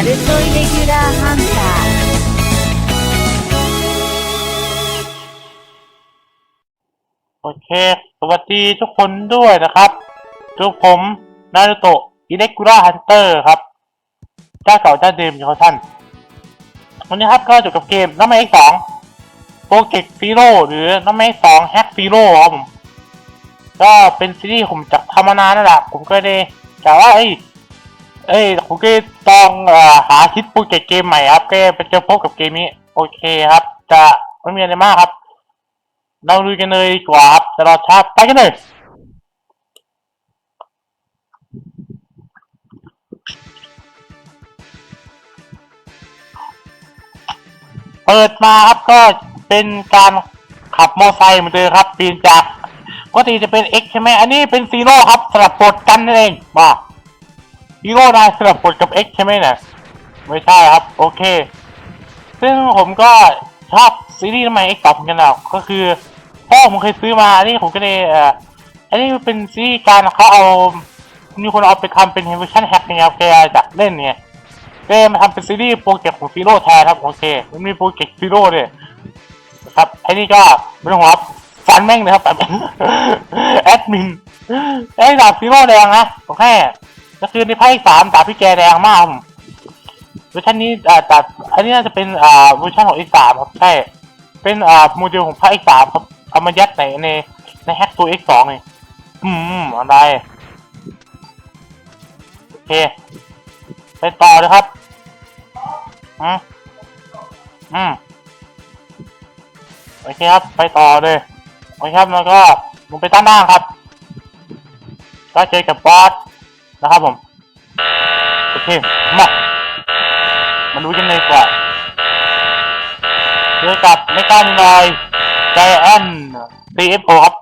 ナルトイレギュラーハンター โอเค สวัสดีทุกคนด้วยนะครับทุกผมนารุโตะอิเล็กกูราฮันเตอร์ครับ เจ้าเก่าเจ้าเดิมของท่าน วันนี้ครับก็จบกับเกมน้ำมันเอ็กสองโปรเจกต์ซีโร่หรือน้ำมันเอ็กสองแฮกซีโร่ครับผม ก็เป็นซีรีส์ผมจะทำมานานนั่นแหละ ผมก็ได้กล่าวว่าเอ้ย เอ้ยผมก็ต้องอหาคิดโปรเจกต์เกมใหม่ครับแกไปเจอพบกับเกมนี้ โอเคครับ จะไม่มีอะไรมากครับ เราลุยกันเลยกว่าครับจะรอช้าไปกันเลยเปิดมาครับก็เป็นการขับมอไซค์เหมือนเดิมครับเปลี่ยนจากปกติจะเป็น X ใช่ไหมอันนี้เป็นซีโร่ครับสลับปลดกันนั่นเองมา ซีโร่ได้สลับปลดกับ X ใช่ไหมเนี่ยไม่ใช่ครับ โอเค ซึ่งผมก็ชอบซีรีส์ทำไม X ตอผมกันแล้วก็คือพ่อผมเคยซื้อมาอันนี้ผมก็เลยเอ่ออันนี้เป็นซีรีส์การเขาเอามีคนเอาไปทำเป็นเวอร์ชันแฮกเนี่ยครับแกจากเล่นเนี่ยเกมมาทำเป็นซีรีส์โปรเจกต์ของซีโร่แทนครับโอเคมันมีโปรเจกต์ซีโร่เนี่ยนะครับไอ้นี่ก็ไม่ต้องห่วงครับฟันแม่งเลยครับแบบแอดมินไอ้ดาบซีโร่แดงนะโอเค ก็คือในไพ่สามดาบพี่แกแดงมากครับเวอร์ชันนี้อ่าดาบอันนี้น่าจะเป็นอ่าเวอร์ชันของ X3 ครับใช่เป็นอ่าโมเดลของไพ่ X3 ครับเอามายัดในในในแฮกตัว X2 เลยอืมอะไรโอเคไปต่อเลยครับอืมอืมโอเคครับ ไปต่อเลยโอเคครับแล้วก็ลงไปด้านล่างครับ ก็เจอกับบอส นะครับผมโอเคมามาดูกันเลยกว่าเจอกับในการนอยใจแอน CFO ครับ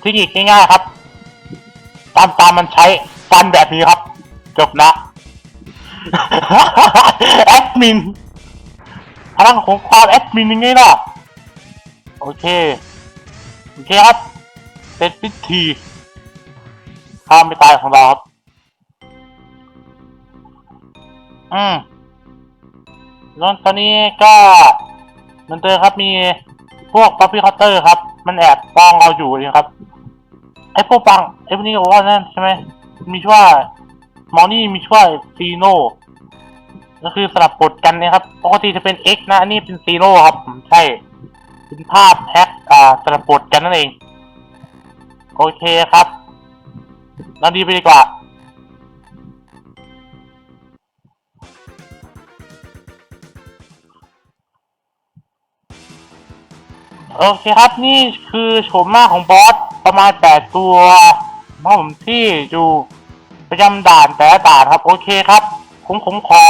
เที่อีกง่ายๆครับ ตามตามมันใช้ฟันแบบนี้ครับ จบนะแอดมินพลังของความแอดมินยังไงล่ะ โอเค โอเคครับเสร็จพิธีข้ามไปตายของเราครับ อืมแล้วตอนนี้ก็เหมันเตอครับมีพวกป๊อปปี้คัตเตอร์ครับ มันแอบปองเราอยู่นี่ครับไอ้พวกปังไอ้พวกนี้ก็ว่านั่นใช่ไหมมีชื่อว่ามอนี่มีชื่อว่าซีโนก็คือสลับบทกันนะครับปกติจะเป็น X นะอันนี้เป็นซีโร่ครับใช่เป็นภาพแฮกอ่าสลับบทกันนั่นเอง โอเคครับเราดีไปดีกว่า โอเคครับนี่คือโฉมหน้าของบอสประมาณแปดตัวครับผมที่อยู่ประจำด่านแต่ละด่านครับ โอเคครับ ผมผมขอ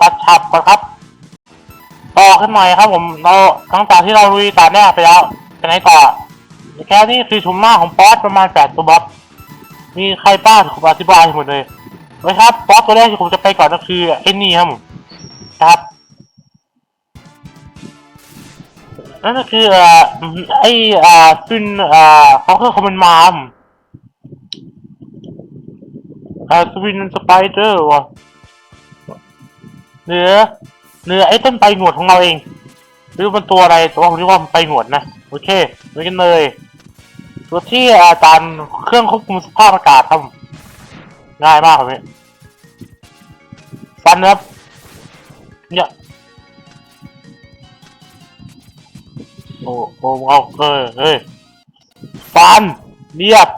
ตัดฉับก่อนครับ ต่อขึ้นหน่อยครับ ผมเราทั้งจากที่เราลุยด่านแรกไปแล้วไปไหนต่อแค่นี้คือโฉมหน้าของบอสประมาณแปดตัวบอสมีใครบ้างผมอธิบายให้หมดเลยนะครับบอสตัวแรกที่ผมจะไปก่อนก็คือไอ้นี่ครับผมครับ นั่นก็คือเอ่อไอ้อ่าซึนอ่าเขาคือคอมมานมามอ่าสวินสไปเดอร์วะเนื้อเนื้อไอ้ต้นใบหนวดของเราเองหรือมันตัวอะไรแต่ว่าผมเรียกว่ามันใบหนวดนะโอเคไปกันเลยตัวที่อาจารย์เครื่องควบคุมสภาพอากาศครับง่ายมากเลยฟันครับเนี่ย โอ้โอ้เอาเออเฮ้ยฟันเรียบ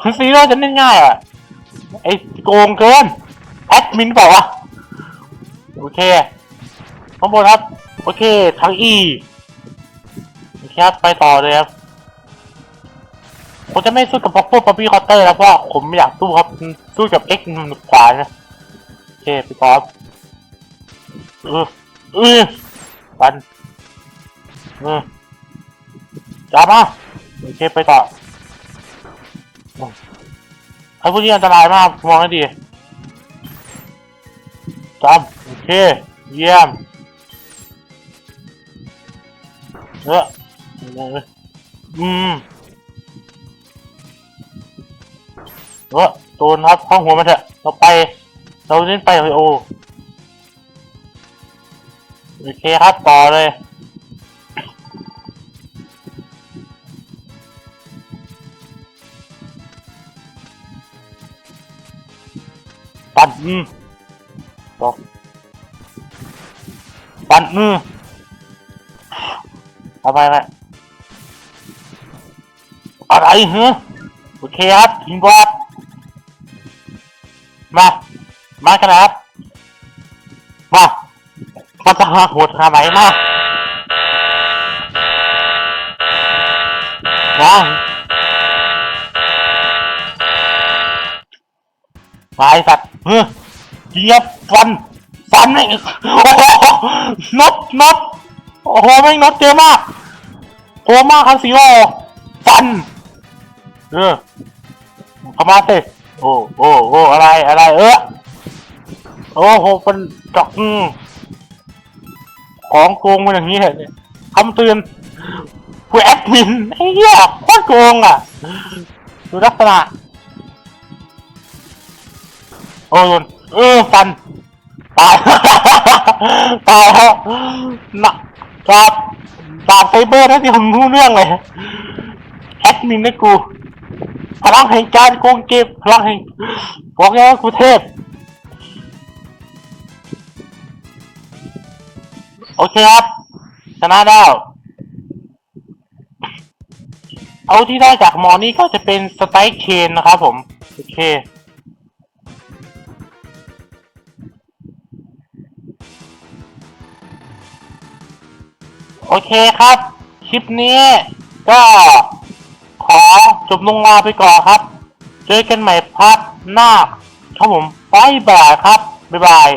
คือซีโร่จะเล่นง่ายอะ ไอ้โกงเกินแอดมินเปล่าวะ โอเคข้างบนครับ โอเค ทั้งอีโอเคครับ ไปต่อเลยครับ ผมจะไม่สู้กับพวกพวกป๊อปปี้คอตเตอร์แล้วเพราะว่าผมไม่อยากสู้ครับ สู้กับเอ็กซ์มันขวานะ โอเค ไปต่อครับเออ ออปันเออจับมาโอเคไปต่อไอ้พวกนี้อันตรายมากมองให้ดีจับโอเค เยี่ยมเอออืมเออโดตูนครับห้องหัวมันเถอะเราไป เราเล่นไปโอ โอเคครับต่อเลยปั่นอืมบอกปั่นอืมเอาไปไปอะไรเหรอโอเคครับทิ้งบอสมา มากันครับ มันจะหาโหดขาไหนมามามาไอสัตว์เฮ้ยเกียบฟัน ฟันไม่โอ้โหน็อตน็อตโอ้โหแม่งน็อตเจอมากโกมากครับสีโอฟัน เออเข้ามาสิโอ้โอ้โอ้อะไรอะไรเออโอ้โหเป็นจอกอืม ของโกงมันอย่างนี้เหรอเนี่ยคำเตือนผู้แอดมินไอ้เหี้ยโคตรโกงอะ ดูลักษณะ โอ้ยเออฟัน ตาย ตายแล้วนะจาบจาไซเบอร์นะที่ผมรู้เรื่องเลย แอดมินนะกู พลังแห่งการโกงเก็บพลังแห่งบอกแล้วกูเทพ โอเคครับ ชนะแล้วเอาที่ได้จากหมอนี่ก็จะเป็นสไตล์เคนนะครับผม โอเคโอเคครับ คลิปนี้ก็ขอจบลงลาไปก่อนครับ เจอกันใหม่พัดหน้าครับผมบายบายครับ บ๊ายบาย